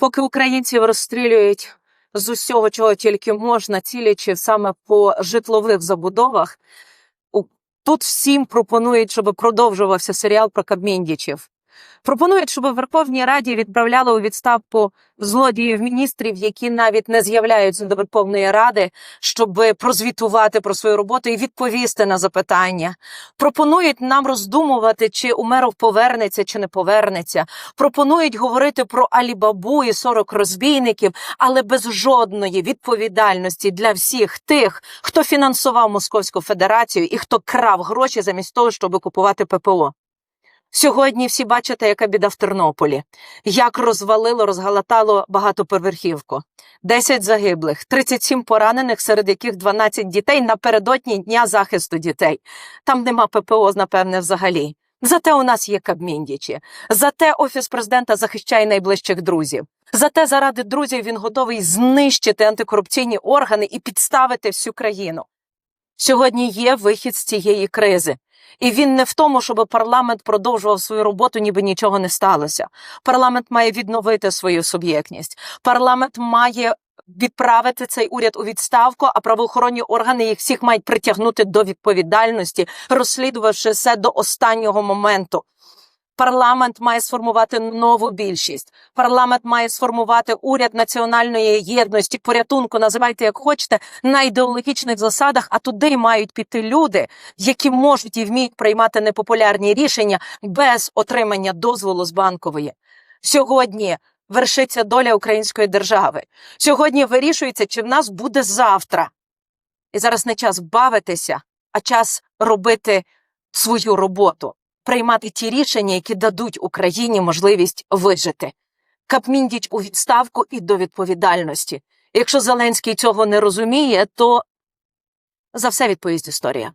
Поки українців розстрілюють з усього, чого тільки можна, цілячи саме по житлових забудовах, тут всім пропонують, щоб продовжувався серіал про Кабміндічів. Пропонують, щоб Верховній Раді відправляли у відставку злодіїв міністрів, які навіть не з'являються до Верховної Ради, щоб прозвітувати про свою роботу і відповісти на запитання. Пропонують нам роздумувати, чи Умеров повернеться чи не повернеться. Пропонують говорити про Алібабу і 40 розбійників, але без жодної відповідальності для всіх тих, хто фінансував Московську Федерацію і хто крав гроші замість того, щоб купувати ППО. Сьогодні всі бачите, яка біда в Тернополі, як розвалило, розгалатало багатоповерхівку. 10 загиблих, 37 поранених, серед яких 12 дітей напередодні Дня захисту дітей. Там нема ППО, напевне, взагалі. Зате у нас є Кабміндічі. Зате Офіс президента захищає найближчих друзів. Зате заради друзів він готовий знищити антикорупційні органи і підставити всю країну. Сьогодні є вихід з цієї кризи. І він не в тому, щоб парламент продовжував свою роботу, ніби нічого не сталося. Парламент має відновити свою суб'єктність. Парламент має відправити цей уряд у відставку, а правоохоронні органи їх всіх мають притягнути до відповідальності, розслідувавши все до останнього моменту. Парламент має сформувати нову більшість. Парламент має сформувати уряд національної єдності, порятунку, називайте як хочете, на ідеологічних засадах. А туди мають піти люди, які можуть і вміють приймати непопулярні рішення без отримання дозволу з банкової. Сьогодні вершиться доля української держави. Сьогодні вирішується, чи в нас буде завтра. І зараз не час бавитися, а час робити свою роботу, приймати ті рішення, які дадуть Україні можливість вижити. Капміндіть у відставку і до відповідальності. Якщо Зеленський цього не розуміє, то за все відповість історія.